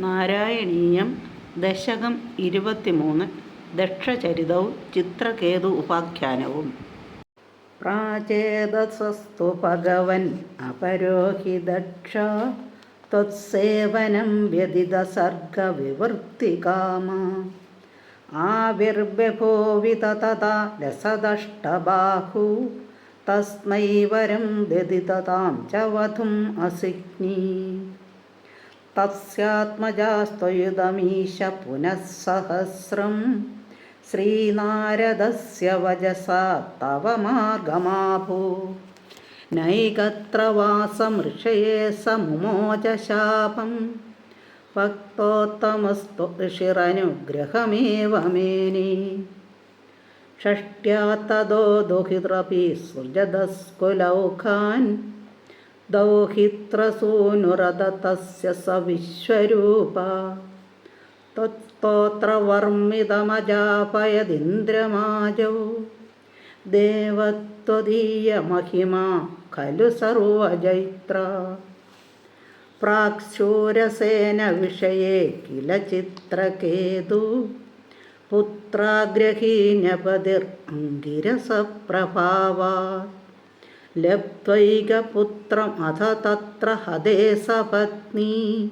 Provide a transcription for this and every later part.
നാരായണീയം ദശകം ഇരുപത്തിമൂന്ന് ദക്ഷചരിതവും ചിത്രകേതു ഉപാഖ്യാനവും. പ്രാചേതസസ്തു ഭഗവൻ അപരോഹി ദക്ഷ ത്വത്സേവനം വ്യതിതസർഗവിവൃത്തികാമ. ആവിർബഭോവിത തഥാ രസദഷ്ടബാഹു തസ്മൈ വരം വ്യതിതതാം ച വധും തസ്യാത്മജാസ്ത്വയുതമീശ പുനഃസഹസ്രം ശ്രീനാരദസ്യ വചസാ തവ മാർഗമാഭൂ നൈകത്ര വാസമൃഷയെ സമുമോച ശാപം ഭക്തോത്തമസ്തു ഋഷിരനുഗ്രഹമേവ മേനി ഷഷ്ട്യാ തദോ ദുഹിതൃപി സൃജതസ്കുലൗഖാൻ ദൗഹിത്രസൂനുരതസ്യ സ വിശ്വരൂപ. തത്സ്തോത്രവർമ്മിതമജാപയദിന്ദ്രമാജൗ ദേവത്വദീയമഹിമാ ഖലു സർവജൈത്ര പ്രാക്ശൂരസേന വിഷയേ കില ചിത്രകേതു പുത്രാഗ്രഹീനപതിർ അങ്കിരസപ്രഭാവാ. ലബ്ധ്വൈകപുത്രം അഥ തത്ര ഹതേ സപത്നി.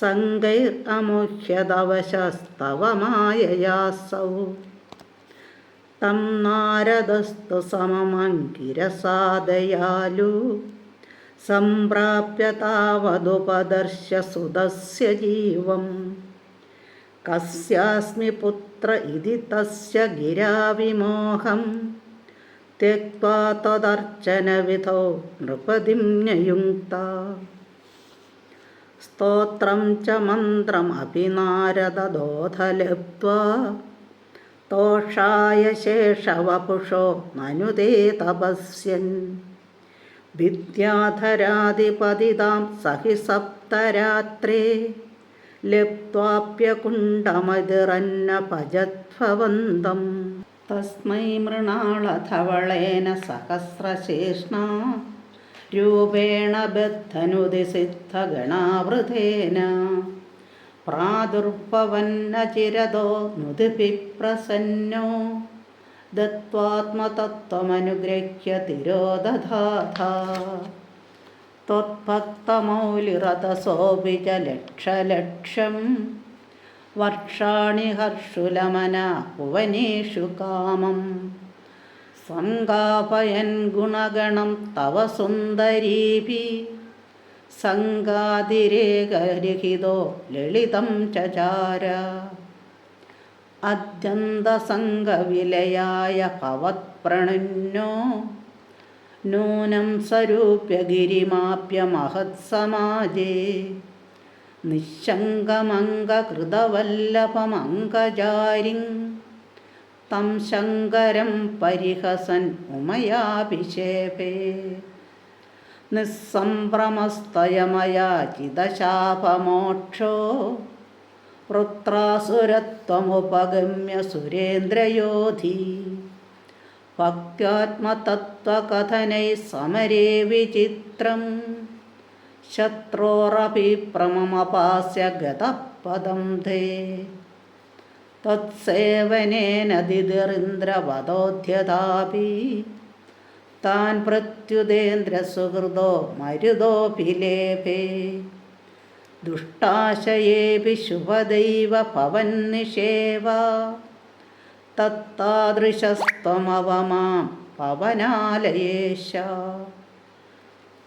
സങ്കൈർഅമുഹ്യതവശസ്തവ അമുഹ്യതവശസ്തവമായയാസൗ തം നാരദസ്തു സമമങ്കിരസാദയാലു. സംപ്രാപ്യ താവതുപദർശ സുതസ്യ ജീവം. കസ്യാസ്മി പുത്ര ഇതി തസ്യ ഗിരാവിമോഹം. त्यक्त्वा तदर्चनविधौ नृपतिं न्ययुङ्क्ता स्तोत्रं च मन्त्रमपि नारददोध लब्ध्वा तोषाय शेषवपुषो मनुते तपस्यन् विद्याधराधिपतितां सहि सप्तरात्रे लप्त्वाप्यकुण्डमदिरन्नपजध्ववन्दम् തസ്മൈ മൃണാളധവളേന സഹസ്രശേഷ്ണ രൂപേണ ബദ്ധനുതി സിദ്ധഗണാവൃതേന പ്രാദുർഭവന്നചിരതോ നുതിപിപ്രസന്നോ ദത്വാത്മതത്വമനുഗ്രഹ്യ തിരോദധാഥ ത്വത്ഭക്തമൗലിറതസോപിച ലക്ഷലക്ഷം വർഷാണി ഹർഷുലമന ഭുവനേഷു കാമം. സംഗാപയൻ ഗുണഗണം തവ സുന്ദരീഭി. സംഗാതിരേകരിഹിതോ ലളിതം ചചാര. അത്യന്തസംഗവിലയായ ഭവത്പ്രണുന്നോ നൂനം സ്വരൂപ്യഗിരിമാപ്യ മഹത്സമാജേ നിശങ്കമംഗകൃതവല്ലഭമംഗജാരിം തം ശങ്കരം പരിഹസൻ ഉമയാഭിഷേപേ നിസ്സംഭ്രമസ്തയമയാചിതശാപമോക്ഷോ വൃത്രാസുരത്വമുപഗമ്യ സുരേന്ദ്രയോധി ഭക്ത്യാത്മതത്വകഥനൈ സമരേ വിചിത്രം ശത്രോറപി പ്രമമപാസ്യ ഗതപദം ധേ. തത്സേവനേനദിതിറിന്ദ്രവദോധ്യതാപി താൻ പ്രത്യുതേന്ദ്രസുഹൃദോ മരുതോഭിലേപേ ദുഷ്ടാശയേപി ശുഭദൈവ പവന്നിഷേവ തത്താദൃശസ്ത്വമവമാം പവനാലയേശ